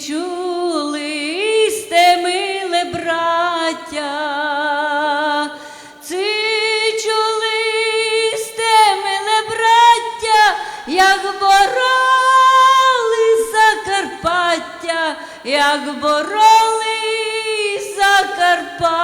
чули сте миле браття, чули сте миле браття, як бороли Закарпаття, як бороли Закарпаття.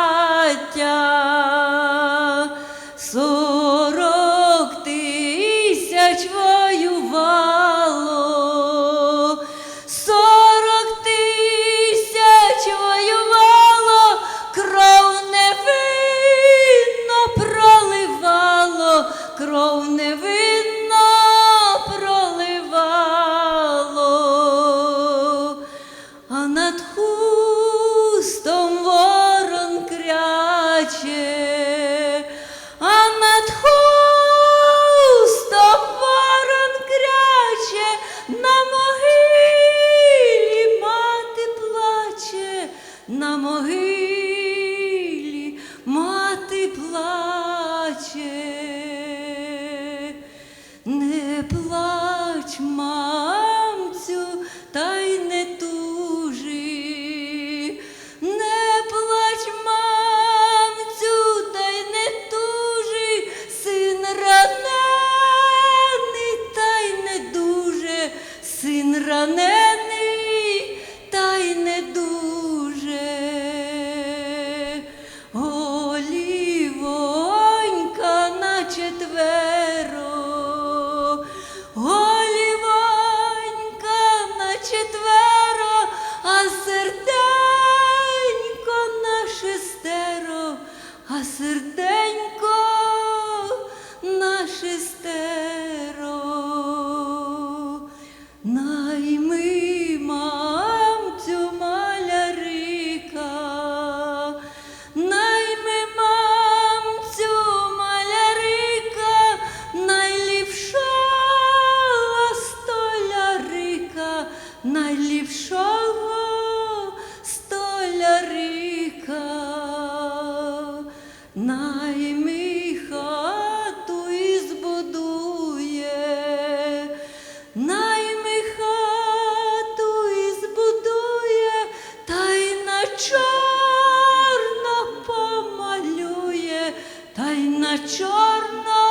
наші стежки. та й на чорно.